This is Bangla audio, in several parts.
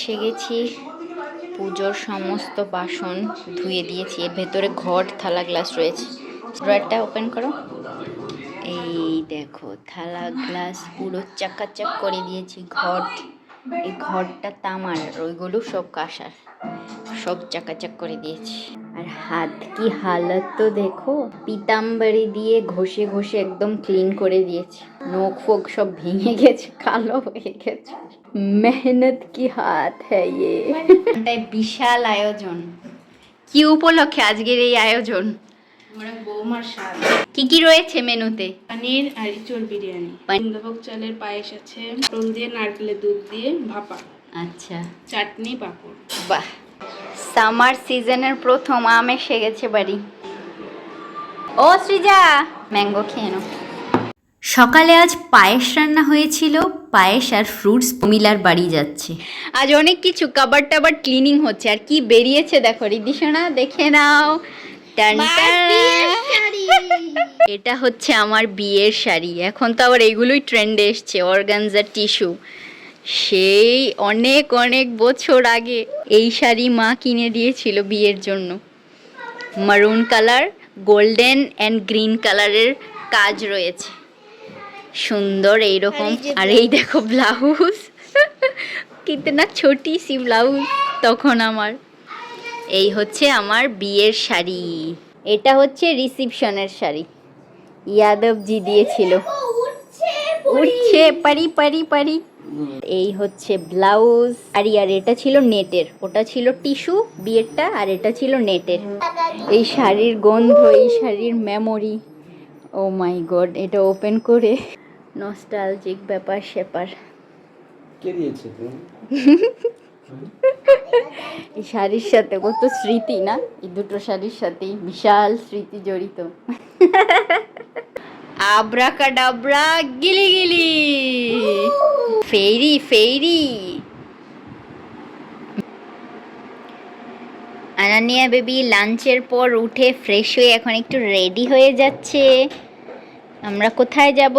এসে গেছি। পুজোর সমস্ত বাসন ধুয়ে দিয়েছি। এর ভেতরে ঘট থালা, গ্লাস রয়েছে। ড্রয়ারটা ওপেন করো। এই দেখো, থালা, গ্লাস পুরো চাকাচাক করে দিয়েছি ঘট এই ঘরটা তামার, ওইগুলো সব কাঁসার। সব চাকাচাক করে দিয়েছি। আর হাত, কি হালত তো দেখো। পিতাম্বরি দিয়ে ঘষে ঘষে একদম ক্লিন করে দিয়েছি। নখ ফোক সব ভেঙে গেছে, কালো হয়ে গেছে। মেহনত কি হাত হ্যাঁ ইয়ে। বিশাল আয়োজন। কি উপলক্ষে আজকের এই আয়োজন? আমরা বৌমার স্বাদ। কি কি রয়েছে মেনুতে? পানির আর ইঁচড় বিরিয়ানি। সন্ধ্যাভোগ চালের পায়েস আছে পটল দিয়ে নারকেলের দুধ দিয়ে ভাপা। আচ্ছা। চাটনি পাঁপড়। বাহ। সামার সিজনের প্রথম আম এসে গেছে বাড়ি। ও সৃজা ম্যাঙ্গো খেয়ে নাও। সকালে আজ পায়েস রান্না হয়েছিল। পায়েস আর ফ্রুটস মিলার বাড়ি যাচ্ছে। আজ অনেক কিছু কাবার টাবার ক্লিনিং হচ্ছে। আর কি বেরিয়েছে দেখো রিদিশোনা দেখে নাও। টান টান। এটা হচ্ছে আমার বিয়ের শাড়ি। এখন তো আবার এগুলোই ট্রেন্ডে এসছে অর্গানজার টিস্যু সেই অনেক অনেক বছর আগে এই শাড়ি মা কিনে দিয়েছিল বিয়ের জন্য। মারুন কালার গোল্ডেন অ্যান্ড গ্রিন কালারের কাজ রয়েছে। সুন্দর এইরকম। আর এই দেখো ব্লাউজ। কিতনা ছোটি সি ব্লাউজ তখন আমার। এই হচ্ছে আমার বিয়ের শাড়ি। এটা হচ্ছে রিসিপশনের শাড়ি। ইয়াদবজি দিয়েছিল। উঠছে পারি পারি পারি। এই হচ্ছে ব্লাউজ। আর ইয়ার এটা ছিল নেটের। ওটা ছিল টিস্যু বিয়েরটা আর এটা ছিল নেটের। এই শাড়ির গন্ধ এই শাড়ির মেমোরি ও মাই গড এটা ওপেন করে। নস্টালজিক ব্যাপার স্যাপার। কে দিয়েছে তুমি? এই শাড়ির সাথে কত স্মৃতি না? এই দুটো শাড়ির সাথেই বিশাল স্মৃতি জড়িত। আব্রাকা ডাবরা গিলি গিলি। ফেরি ফেরি। আনানিয়া বেবি লাঞ্চের পর উঠে ফ্রেশ হয়ে এখন একটু রেডি হয়ে যাচ্ছে। আমরা কোথায় যাব?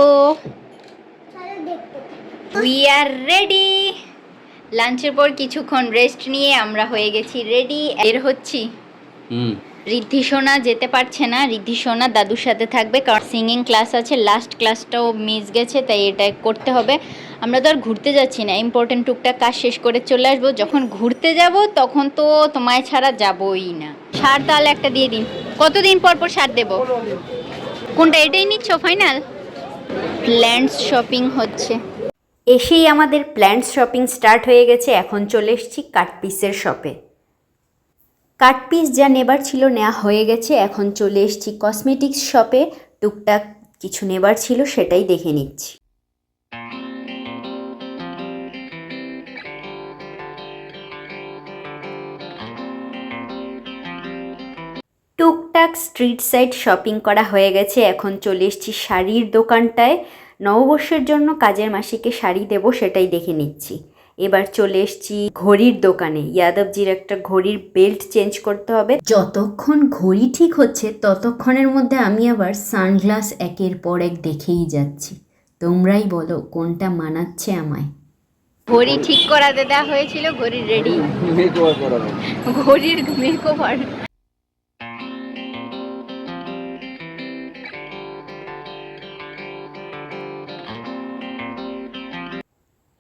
উই আর রেডি লাঞ্চের পর কিছুক্ষণ রেস্ট নিয়ে আমরা হয়ে গেছি রেডি এর হচ্ছি। হুম। রিদ্ধি সোনা যেতে পারছে না। রিদ্ধি সোনা দাদুর সাথে থাকবে কারণ সিঙ্গিং ক্লাস আছে। লাস্ট ক্লাসটাও মিস গেছে তাই এটা করতে হবে। আমরা তো আর ঘুরতে যাচ্ছি না। ইম্পর্টেন্ট টুকটাক কাজ শেষ করে চলে আসব। যখন ঘুরতে যাব তখন তো তোমায় ছাড়া যাবই না। সার তাহলে একটা দিয়ে দিন। কতদিন পর পর সার দেবো? কোনটা এটাই নিচ্ছ ফাইনাল প্ল্যান্টস শপিং হচ্ছে। এসেই আমাদের প্ল্যান্ট শপিং স্টার্ট হয়ে গেছে, এখন চলে এসেছি কাটপিসের শপে। কাট পিস যা নেবার ছিল নেওয়া হয়ে গেছে, এখন চলে এসেছি কসমেটিক্স শপে, টুকটাক কিছু নেবার ছিল সেটাই দেখে নিচ্ছি। টুকটাক স্ট্রিট সাইড শপিং করা হয়ে গেছে, এখন চলে এসেছি শাড়ির দোকানটায়। নববর্ষের জন্য কাজের মাসিকে শাড়ি দেবো সেটাই দেখে নিচ্ছি। এবার চলে এসেছি ঘড়ির দোকানে। যাদবজির একটা ঘড়ির বেল্ট চেঞ্জ করতে হবে। যতক্ষণ ঘড়ি ঠিক হচ্ছে ততক্ষণের মধ্যে আমি আবার সানগ্লাস একের পর এক দেখেই যাচ্ছি। তোমরাই বলো কোনটা মানাচ্ছে আমায়? ঘড়ি ঠিক করাতে দেওয়া হয়েছিল ঘড়ির রেডি ঘড়ির মেকওভার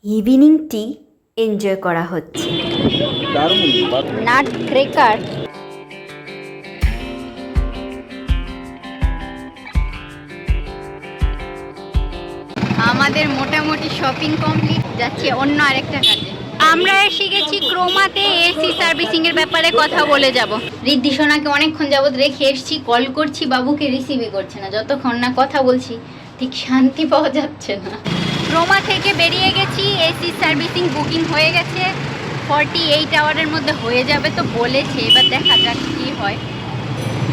ইভিনিং টি এনজয় করা হচ্ছে। Nut cracker. আমাদের মোটামুটি শপিং কমপ্লিট, যাচ্ছে অন্য আরেকটা কাজে। আমরা এসে গেছি ক্রোমাতে এসি সার্ভিসিং এর ব্যাপারে কথা বলে যাব। রিদ্ধি সোনাকে অনেকক্ষণ যাবত রেখে এসেছি, কল করছি, বাবুকে রিসিভই করছে না। যতক্ষণ না কথা বলছি, ঠিক শান্তি পাওয়া যাচ্ছে না। ক্রোমা থেকে বেরিয়ে গেছি এসি সার্ভিসিং বুকিং হয়ে গেছে। ফর্টি এইট আওয়ারের মধ্যে হয়ে যাবে তো বলেছে এবার দেখা যাক কি হয়।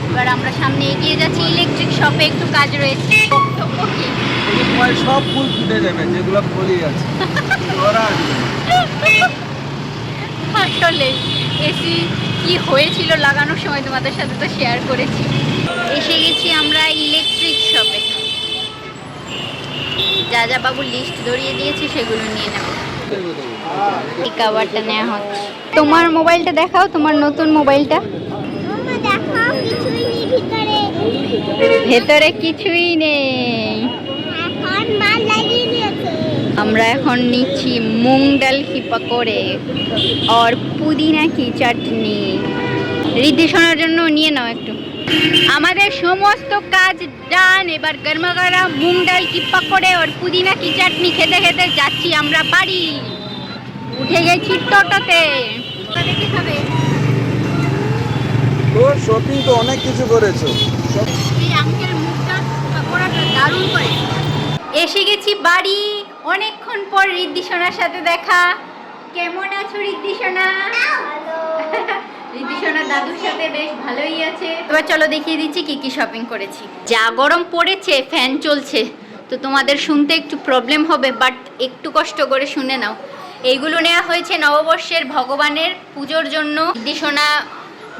এবার আমরা সামনে এগিয়ে যাচ্ছি ইলেকট্রিক শপে একটু কাজ রয়েছে। সব ফুল ফুটে যাবে যেগুলো ফলি আছে। আসলে এসি কি হয়েছিল লাগানোর সময় তোমাদের সাথে তো শেয়ার করেছি। এসে গেছি আমরা ইলেকট্রিক শপে যা যা বাবু লিস্ট ধরিয়ে দিয়েছে সেগুলো নিয়ে নেব। এই নেওয়া হচ্ছে। তোমার মোবাইলটা দেখাও, তোমার নতুন মোবাইলটা। ভিতরে কিছুই নেই। আমরা এখন নিচ্ছি মুগ ডাল কি পকোড়ে আর পুদিনা কি চাটনি। রিদ্ধি শোনার জন্য নিয়ে নাও একটু। আমাদের সমস্ত কাজ ডান। এবার গরমা গরম মুগ ডাল কি পকোড়ে আর পুদিনা কি চাটনি খেতে খেতে যাচ্ছি আমরা বাড়ি। উঠে গেছি টোটোতে। দেখি তোর শপিং তো অনেক কিছু করেছ। এই মুখটা পকোড়াটা দারুণ করে। এসে গেছি বাড়ি। অনেকক্ষণ পর রিদ্ধি সোনার সাথে দেখা। কেমন আছো রিদ্ধি আছে। এবার চলো দেখিয়ে দিচ্ছি কি কি শপিং করেছি। যা গরম পড়েছে ফ্যান চলছে। তো তোমাদের শুনতে একটু প্রবলেম হবে বাট একটু কষ্ট করে শুনে নাও। এইগুলো নেওয়া হয়েছে নববর্ষের ভগবানের পুজোর জন্য। রিদ্ধি সোনা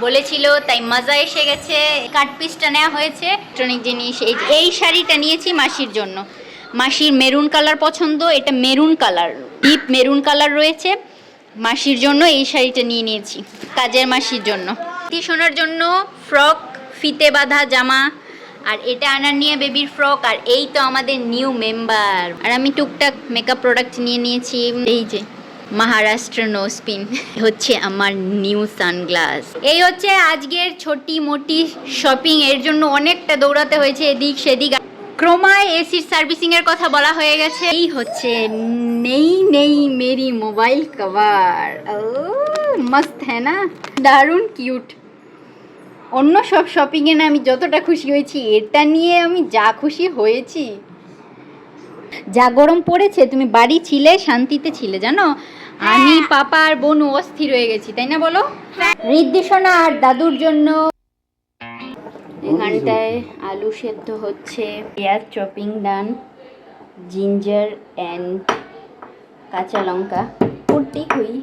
বলেছিল, তাই মজা এসে গেছে। কাট পিসটা নেওয়া হয়েছে। ইলেকট্রনিক জিনিস, এই এই শাড়িটা নিয়েছি মাসির জন্য। মাসির মেরুন কালার পছন্দ, এটা maroon colour deep maroon colour রয়েছে। মাসির জন্য এই শাড়িটা নিয়ে নিয়েছি, কাজের মাসির জন্য। সোনার জন্য ফ্রক, ফিতে বাঁধা জামা, আর এটা আনার নিয়ে বেবির ফ্রক, আর এই তো আমাদের নিউ মেম্বার। আর আমি টুকটাক মেকআপ প্রোডাক্ট নিয়ে নিয়েছি, এই যে মহারাষ্ট্র নো স্পিন হচ্ছে আমার নিউ সানগ্লাস। এই হচ্ছে আজকের ছোটি মোটি শপিং এর জন্য অনেকটা দৌড়াতে হয়েছে, এদিক সেদিক ক্রোমায় এসির সার্ভিসিং এর কথা বলা হয়ে গেছে। এই হচ্ছে নেই নেই মেরি মোবাইল কভার। ও মস্ত হ্যাঁ না? দারুণ কিউট। অন্য সব শপিংয়ে না আমি যতটা খুশি হয়েছি এটা নিয়ে আমি যা খুশি হয়েছি। যা গরম পড়েছে তুমি বাড়ি ছিলে শান্তিতে ছিলে জানো? আমি পাপা আর বোন অস্থির হয়ে গেছি তাই না বলো? রিদ্ধি সোনা আর দাদুর জন্য এখানটায় আলু সেদ্ধ হচ্ছে পেঁয়াজ চপিং ডান জিঞ্জার অ্যান্ড কাঁচা লঙ্কা। করতেই হই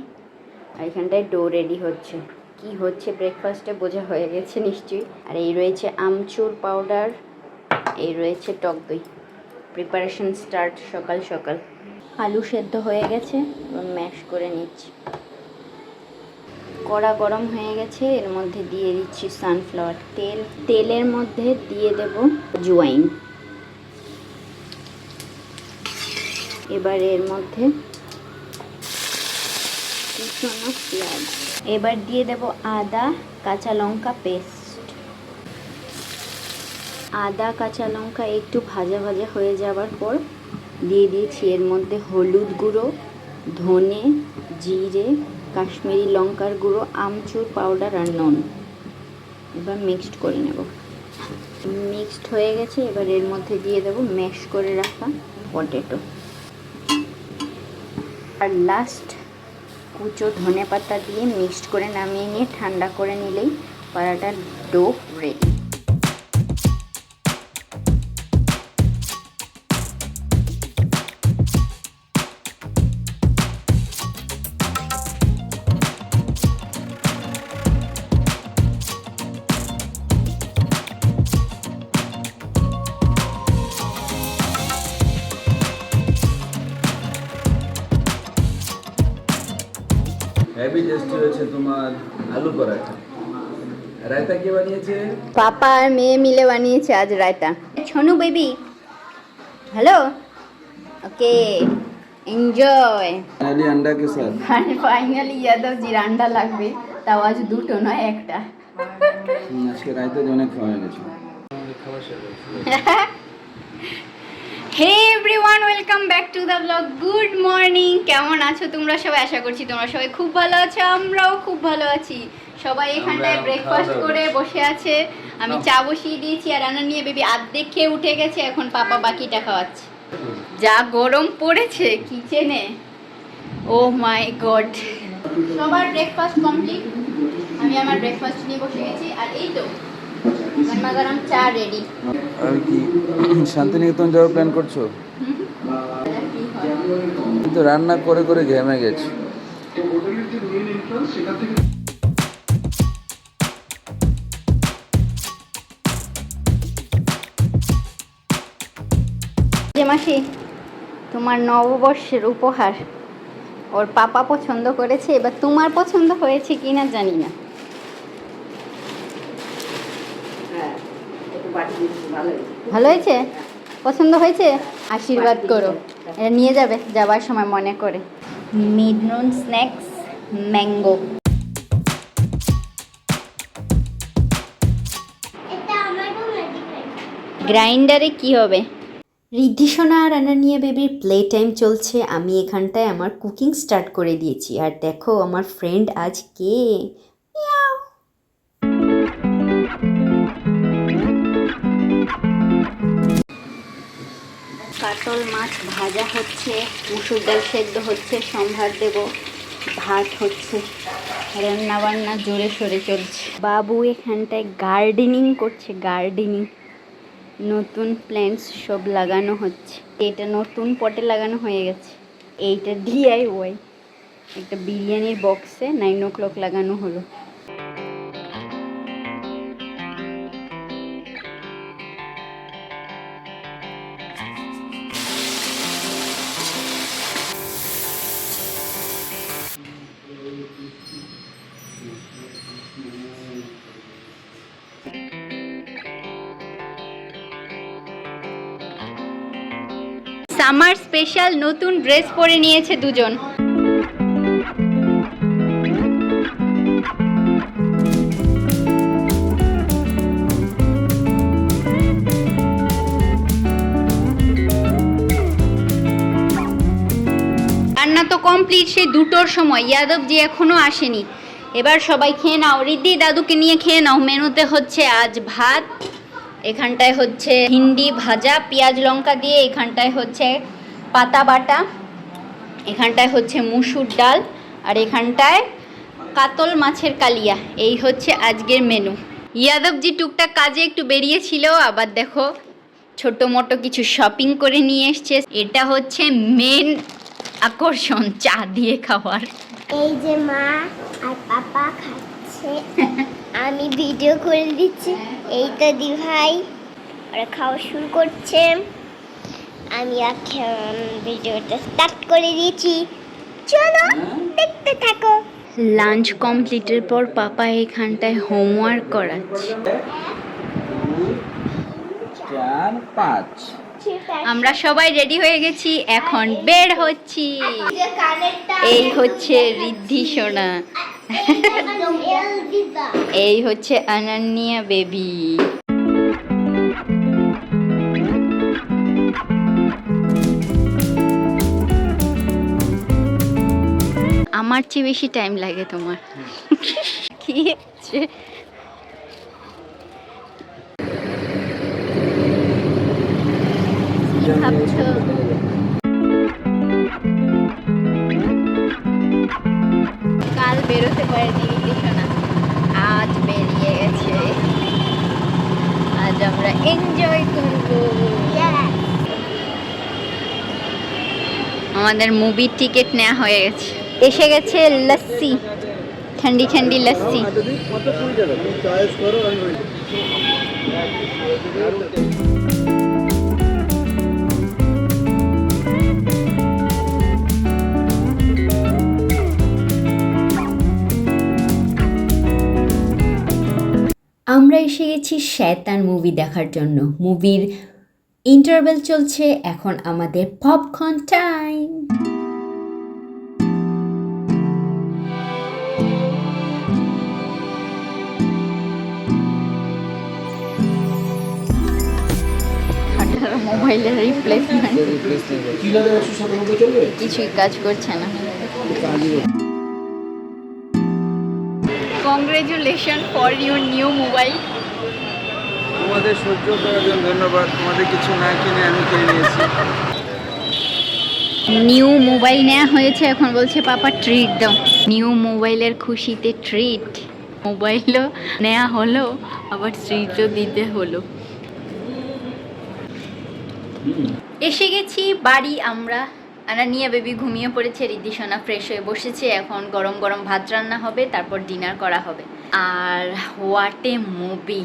আর এখানটায় ডো রেডি হচ্ছে। কি হচ্ছে ব্রেকফাস্টে বোঝা হয়ে গেছে নিশ্চয়ই। আর এই রয়েছে আমচুর পাউডার এই রয়েছে টক দই। প্রিপারেশন স্টার্ট সকাল সকাল। আলু সেদ্ধ হয়ে গেছে এবার ম্যাশ করে নিচ্ছি। কড়া গরম হয়ে গেছে, এর মধ্যে দিয়ে দিচ্ছি সানফ্লাওয়ার তেল। তেলের মধ্যে দিয়ে দেব জোয়াইন এবার এর মধ্যে কুচনো পেঁয়াজ। এবার দিয়ে দেব আদা কাঁচা লঙ্কা পেস্ট আদা কাঁচা লঙ্কা একটু ভাজা ভাজা হয়ে যাওয়ার পর দিয়ে দিয়েছি এর মধ্যে হলুদ গুঁড়ো, ধনে, জিরে কাশ্মীরি লঙ্কার গুঁড়ো, আমচুর পাউডার আর নুন। এবার মিক্সড করে নেব। মিক্সড হয়ে গেছে, এবার এর মধ্যে দিয়ে দেবো ম্যাশ করে রাখা পটেটো আর লাস্ট কুচো ধনে পাতা দিয়ে মিক্সড করে নামিয়ে নিয়ে ঠান্ডা করে নিলেই পরাটার ডো রেডি হেভি টেস্টি হয়েছে তোমার আলু পরাঠা। রায়তা কে বানিয়েছে? পাপা আর মেয়ে মিলে বানিয়েছে আজ raita. Chhonu baby hello okay enjoy finally আন্ডা কে সাথ। ফাইনালি যাদব জির আন্ডা লাগবে তাও আজ দুটো নয় একটা। আজকে রায়তা অনেক খাওয়া এনেছে খাওয়া শেষ hey everyone welcome back to the blog good morning কেমন আছো তোমরা সবাই? আশা করছি তোমরা সবাই খুব ভালো আছো আমরাও খুব ভালো আছি। সবাই এখানটায় ব্রেকফাস্ট করে বসে আছে। আমি চা বসিয়ে দিয়েছি আর রান্না নিয়ে বেবি আর্ধেক খেয়ে উঠে গেছে এখন পাপা বাকিটা খাওয়াচ্ছে। যা গরম পড়েছে কিচেনে ও মাই গড সবার ব্রেকফাস্ট কমপ্লিট আমি আমার ব্রেকফাস্ট নিয়ে বসে গেছি আর এই তো। গরমা গরম চা রেডি আর কি? শান্তিনিকেতন যাওয়ার প্ল্যান করছ? কিন্তু রান্না করে করে ঘেমে গেছে। মাসি তোমার নববর্ষের উপহার ওর পাপা পছন্দ করেছে এবার তোমার পছন্দ হয়েছে কিনা জানি না। ভালো হয়েছে? পছন্দ হয়েছে? আশীর্বাদ করো। এটা নিয়ে যাবে যাবার সময় মনে করে। Midnoon snacks mango. গ্রাইন্ডারে কি হবে? ঋদ্ধিসোনা আর আনানিয়া বেবির প্লে টাইম চলছে। আমি এখানটায় আমার কুকিং স্টার্ট করে দিয়েছি। আর দেখো আমার ফ্রেন্ড আজ কে কাতল মাছ ভাজা হচ্ছে, মুসুর ডাল সেদ্ধ হচ্ছে, সম্ভার দেব, ভাত হচ্ছে। রান্না বান্না জোরে সোরে চলছে। বাবু এখানটায় গার্ডেনিং করছে গার্ডেনিং নতুন প্ল্যান্টস সব লাগানো হচ্ছে। এটা নতুন পটে লাগানো হয়ে গেছে। এইটা ডিআইওয়াই একটা বিরিয়ানির বক্সে নাইন ও ক্লক লাগানো হলো। সামার স্পেশাল নতুন ড্রেস পরে নিয়েছে দুজন। রান্না তো কমপ্লিট সেই দুটোর সময় যাদব যে এখনও আসেনি। এবার সবাই খেয়ে নাও। রিদ্ধি দাদুকে নিয়ে খেয়ে নাও। মেনুতে হচ্ছে আজ ভাত এখানটায় হচ্ছে হিন্ডি ভাজা পেঁয়াজ লঙ্কা দিয়ে এখানটায় হচ্ছে পাতা বাটা এখানটায় হচ্ছে মুসুর ডাল আর এখানটায় কাতল মাছের কালিয়া। এই হচ্ছে আজকের মেনু ইয়াদবজি টুকটাক কাজে একটু বেরিয়েছিল আবার দেখো ছোট মোটো কিছু শপিং করে নিয়ে এসছে। এটা হচ্ছে মেন আকর্ষণ চা দিয়ে খাওয়ার। এই যে মা আর পাপা খাচ্ছে। আমি ভিডিও করে দিচ্ছি। এই তো দি ভাই ওরা খাওয়া শুরু করছে। আমি এখন ভিডিওটা স্টার্ট করে দিয়েছি। চলো দেখতে থাকো। লাঞ্চ কমপ্লিটের পর পাপা এখানটায় হোমওয়ার্ক করাচ্ছে। চার পাঁচ। আমরা সবাই রেডি হয়ে গেছি এখন বের হচ্ছি। এই হচ্ছে ঋদ্ধি সোনা। এই হচ্ছে অনন্যা বেবি। আমার চেয়ে বেশি টাইম লাগে তোমার। কি হচ্ছে? কি ভাবছ কাল বেরোতে পারেনি ঋতিসোনা আজ বেরিয়ে গেছে। আজ আমরা এনজয় করব। আমাদের মুভির টিকিট নেওয়া হয়ে গেছে। এসে গেছে লস্যি ঠান্ডি ঠান্ডি লস্যি আমরা এসে গেছি শয়তান মুভি দেখার জন্য। মুভির ইন্টারভেল চলছে এখন আমাদের পপকর্ন টাইম আঠারো মোবাইলের রিপ্লেসমেন্ট কিছুই কাজ করছে না। Congratulation for your new mobile তোমাদের সহ্য করার জন্য ধন্যবাদ। তোমাদের কিছু না কিনে আমি কিনে নিয়েছি। নিউ মোবাইল নেওয়া হয়েছে এখন বলছে পাপা ট্রিট দাও। নিউ মোবাইলের খুশিতে ট্রিট মোবাইলও নেওয়া হলো আবার ট্রিটও দিতে হলো। এসে গেছি বাড়ি আমরা। আনানিয়া বেবি ঘুমিয়ে পড়েছে রিদ্দিসোনা ফ্রেশ হয়ে বসেছে। এখন গরম গরম ভাত রান্না হবে, তারপর ডিনার করা হবে। আর হোয়াটে মুভি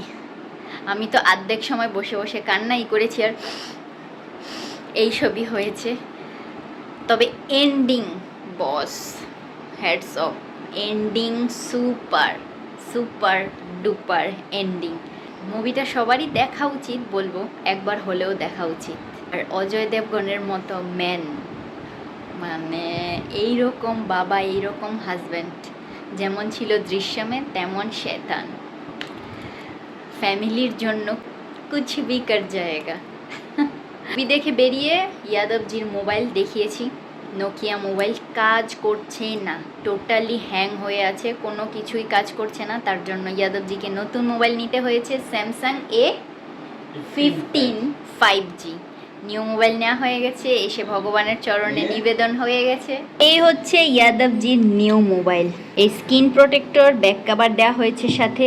আমি তো আর্ধেক সময় বসে বসে কান্নাই করেছি আর এই ছবি হয়েছে। তবে ending boss hats off ending super super duper ending মুভিটা সবারই দেখা উচিত বলব, একবার হলেও দেখা উচিত। আর অজয় দেবগণের মতো ম্যান মানে এই রকম বাবা এই রকম হাজব্যান্ড যেমন ছিল দৃশ্যমে, তেমন শেতান ফ্যামিলির জন্য কুছ ভি কর জায়েগা। আমি দেখে বেরিয়ে ইয়াদবজির মোবাইল দেখিয়েছি। নোকিয়া মোবাইল কাজ করছে না। টোটালি হ্যাং হয়ে আছে। কোনো কিছুই কাজ করছে না। তার জন্য ইয়াদবজিকে নতুন মোবাইল নিতে হয়েছে Samsung A fifteen five G new mobile নেওয়া হয়ে গেছে এসে ভগবানের চরণে নিবেদন হয়ে গেছে। এই হচ্ছে ইয়াদবজির নিউ মোবাইল এই স্ক্রিন প্রোটেক্টর ব্যাক কাভার দেওয়া হয়েছে সাথে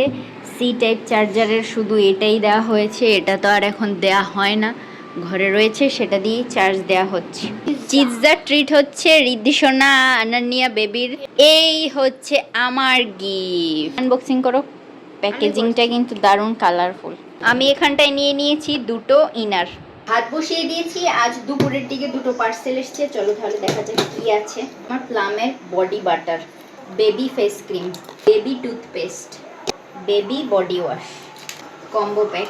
সি টাইপ চার্জারের শুধু এটাই দেওয়া হয়েছে এটা তো আর এখন দেওয়া হয় না। ঘরে রয়েছে সেটা দিয়েই চার্জ দেওয়া হচ্ছে। চিৎজার ট্রিট হচ্ছে রিদ্ধি সোনা আনানিয়া বেবির এই হচ্ছে আমার গিফট আনবক্সিং করো। প্যাকেজিংটা কিন্তু দারুণ কালারফুল আমি এখানটায় নিয়ে নিয়েছি দুটো ইনার ভাত বসিয়ে দিয়েছি, আজ দুপুরের দিকে দুটো পার্সেল এসছে। চলো তাহলে দেখা যাক কি আছে। আমার প্লামের body butter baby face cream baby toothpaste baby body wash combo pack.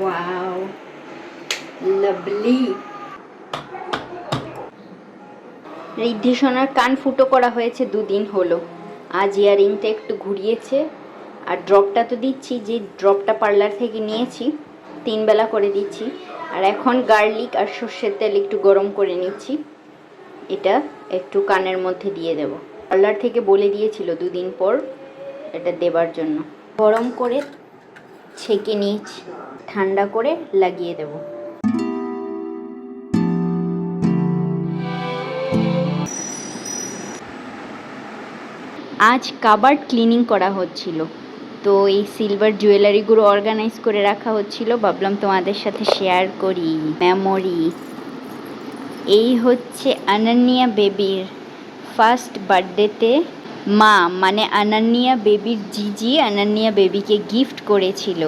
Wow lovely সোনার কান ফুটো করা হয়েছে দুদিন হলো। আজ ইয়ারিংটা একটু ঘুরিয়েছে। আর ড্রপটা তো দিচ্ছি, যে ড্রপটা পার্লার থেকে নিয়েছি, তিন বেলা করে দিচ্ছি। আর এখন গার্লিক আর সর্ষের তেল একটু গরম করে নিচ্ছি। এটা একটু কানের মধ্যে দিয়ে দেব। পার্লার থেকে বলে দিয়েছিল দুদিন পর এটা দেবার জন্য। গরম করে ছেঁকে নিয়েছি, ঠান্ডা করে লাগিয়ে দেব। আজ কাবার্ড ক্লিনিং করা হচ্ছিল। তো এই সিলভার জুয়েলারিগুলো অর্গানাইজ করে রাখা হচ্ছিল। ভাবলাম তোমাদের সাথে শেয়ার করি। মেমোরি এই হচ্ছে আনান্নিয়া বেবির ফার্স্ট বার্থডেতে মা মানে আনান্নিয়া বেবির জিজি আনান্নিয়া বেবিকে গিফট করেছিল।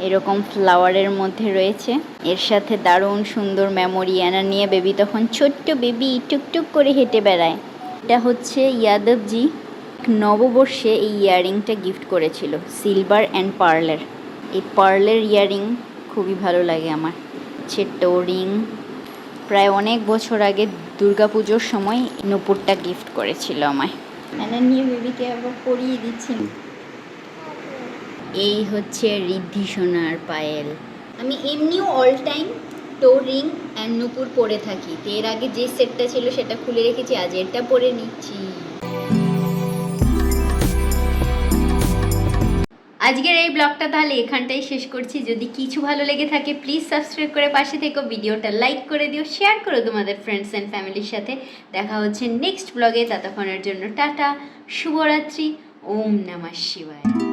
এরকম ফ্লাওয়ারের মধ্যে রয়েছে। এর সাথে দারুণ সুন্দর মেমোরি আনান্নিয়া বেবি তখন ছোট্ট বেবি টুকটুক করে হেঁটে বেড়ায়। এটা হচ্ছে ইয়াদবজি। নববর্ষে এই ইয়াররিংটা গিফট করেছিল সিলভার অ্যান্ড পার্লের। এই পার্লের ইয়াররিং খুবই ভালো লাগে আমার। হচ্ছে টোরিং প্রায় অনেক বছর আগে দুর্গাপুজোর সময় নূপুরটা গিফট করেছিল আমায়। অ্যানানিয়া বেবিকে আবার পরিয়ে দিচ্ছি এই হচ্ছে ঋদ্ধি সোনার পায়েল। আমি এমনিও all time toe ring and নূপুর পরে থাকি। এর আগে যে সেটটা ছিল সেটা খুলে রেখেছি আজ এটা পরে নিচ্ছি। আজকের এই ব্লগটা তাহলে এখানটাই শেষ করছি। যদি কিছু ভালো লেগে থাকে প্লিজ সাবস্ক্রাইব করে পাশে থেকো, ভিডিওটা লাইক করে দিও শেয়ার করো তোমাদের ফ্রেন্ডস অ্যান্ড ফ্যামিলির সাথে। দেখা হচ্ছে নেক্সট ব্লগে ততক্ষণের জন্য টাটা, শুভরাত্রি, ওম নমঃ শিবায়।